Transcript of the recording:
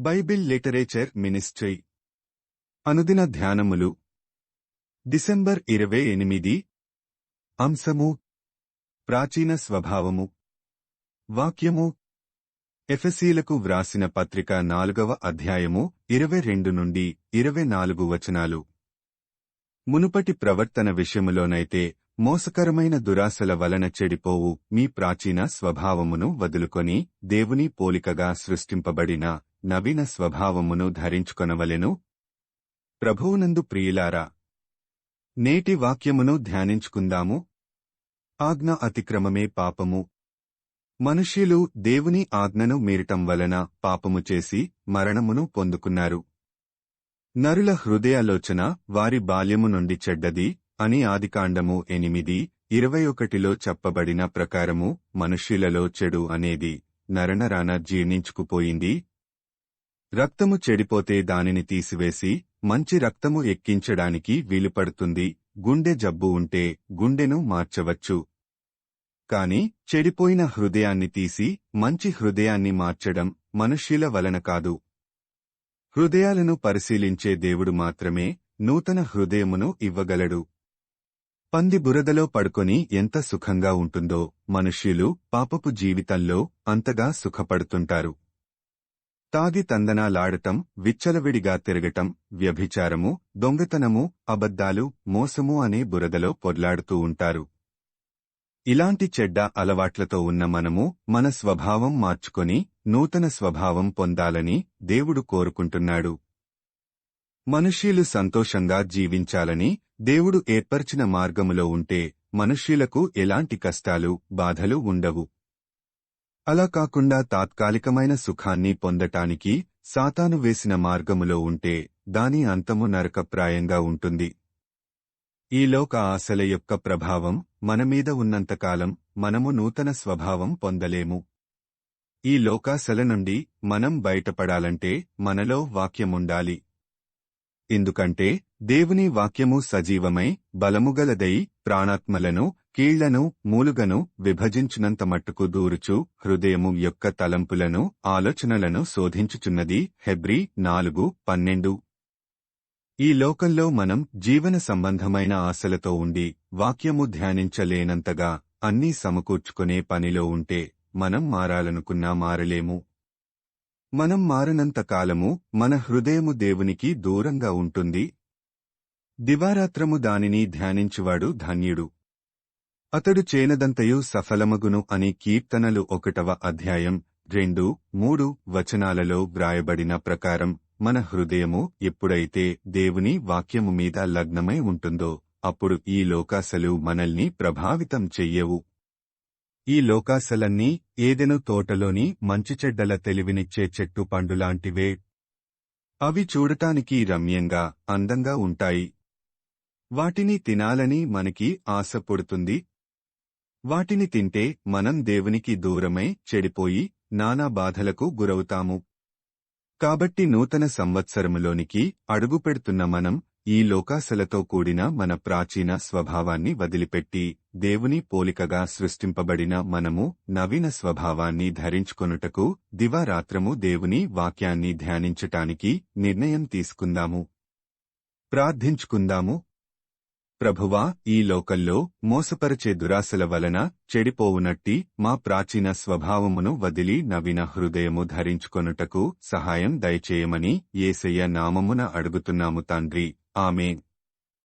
Bible literature ministry. అనుదిన ధ్యానములు. December ఇరవై ఎనిమిది. అంశము. ప్రాచీన స్వభావము. వాక్యము. ఎఫెసీలకు వ్రాసిన పత్రిక నాలుగవ అధ్యాయము ఇరవై రెండు నుండి ఇరవై నాలుగు వచనాలు. మునుపటి ప్రవర్తన విషయములోనైతే మోసకరమైన దురాశల వలన చెడిపోవు మీ ప్రాచీన స్వభావమును వదులుకొని దేవుని పోలికగా సృష్టింపబడిన నవీన స్వభావమును ధరించుకొనవలెను. ప్రభువునందు ప్రియులారా నేటి వాక్యమును ధ్యానించుకుందాము. ఆజ్ఞ అతిక్రమమే పాపము. మనుష్యులు దేవుని ఆజ్ఞను మీరటం వలన పాపము చేసి మరణమును పొందుకున్నారు. నరుల హృదయాలోచన వారి బాల్యము నుండి చెడ్డది అని ఆదికాండము ఎనిమిది ఇరవై ఒకటిలో చెప్పబడిన ప్రకారము మనుష్యులలో చెడు అనేది నరనరాన జీర్ణించుకుపోయింది. రక్తము చెడిపోతే దానిని తీసివేసి మంచి రక్తము ఎక్కించడానికి వీలుపడుతుంది. గుండె జబ్బు ఉంటే గుండెను మార్చవచ్చు. కాని చెడిపోయిన హృదయాన్ని తీసి మంచి హృదయాన్ని మార్చడం మనుష్యుల వలన కాదు. హృదయాలను పరిశీలించే దేవుడు మాత్రమే నూతన హృదయమును ఇవ్వగలడు. పంది బురదలో పడుకొని ఎంత సుఖంగా ఉంటుందో మనుష్యులు పాపపు జీవితంలో అంతగా సుఖపడుతుంటారు. తాగి తందనాలాడటం విచ్చలవిడిగా తిరగటం వ్యభిచారము దొంగతనము అబద్ధాలు మోసము అనే బురదలో పొర్లాడుతూ ఉంటారు. ఇలాంటి చెడ్డ అలవాట్లతో ఉన్న మనము మన స్వభావం మార్చుకొని నూతన స్వభావం పొందాలని దేవుడు కోరుకుంటున్నాడు. మనుష్యులు సంతోషంగా జీవించాలని దేవుడు ఏర్పరిచిన మార్గములో ఉంటే మనుష్యులకు ఎలాంటి కష్టాలు బాధలు ఉండవు. అలా కాకుండా తాత్కాలికమైన సుఖాన్ని పొందటానికి సాతాను వేసిన మార్గములో ఉంటే దాని అంతము నరకప్రాయంగా ఉంటుంది. ఈ లోక ఆశల యొక్క ప్రభావం మనమీద ఉన్నంతకాలం మనము నూతన స్వభావం పొందలేము. ఈ లోకాశల నుండి మనం బయటపడాలంటే మనలో వాక్యముండాలి. ఎందుకంటే దేవుని వాక్యము సజీవమై బలముగలదై ప్రాణాత్మలను కీళ్ళను మూలుగను విభజించునంత మట్టుకు దూరుచు హృదయము యొక్క తలంపులను ఆలోచనలను శోధించుచున్నది. హెబ్రి నాలుగు పన్నెండు. ఈ లోకంలో మనం జీవన సంబంధమైన ఆశలతో ఉండి వాక్యము ధ్యానించలేనంతగా అన్నీ సమకూర్చుకునే పనిలో ఉంటే మనం మారాలనుకున్నా మారలేము. మనం మారనంత కాలము మన హృదయము దేవునికి దూరంగా ఉంటుంది. దివారాత్రము దానిని ధ్యానించువాడు ధన్యుడు. అతడు చేనదంతయు సఫలమగును అని కీర్తనలు ఒకటవ అధ్యాయం రెండు మూడు వచనాలలో వ్రాయబడిన ప్రకారం మన హృదయము ఎప్పుడైతే దేవుని వాక్యము మీద లగ్నమై ఉంటుందో అప్పుడు ఈ లోకాసలు మనల్ని ప్రభావితం చెయ్యవు. ఈ లోకాసలన్నీ ఏదెను తోటలోని మంచి చెడ్డల తెలివినిచ్చే చెట్టు పండులాంటివే అవి చూడటానికి రమ్యంగా అందంగా ఉంటాయి. వాటిని తినాలని మనకి ఆశ పుడుతుంది వాటిని తింటే మనం దేవునికి దూరమై చెడిపోయి నానా బాధలకు గురవుతాము. కాబట్టి నూతన సంవత్సరములోనికి అడుగుపెడుతున్న మనం ఈ లోకాసలతో కూడిన మన ప్రాచీన స్వభావాన్ని వదిలిపెట్టి దేవుని పోలికగా సృష్టింపబడిన మనము నవీన స్వభావాన్ని ధరించుకొనుటకు దివారాత్రము దేవుని వాక్యాన్ని ధ్యానించటానికి నిర్ణయం తీసుకుందాము. ప్రార్థించుకుందాము. ప్రభువా ఈ లోకల్లో మోసపరచే దురాశల వలన చెడిపోవునట్టి మా ప్రాచీన స్వభావమును వదిలి నవీన హృదయము ధరించుకొనుటకు సహాయం దయచేయమని ఏసయ్య నామమున అడుగుతున్నాము తండ్రి. ఆమె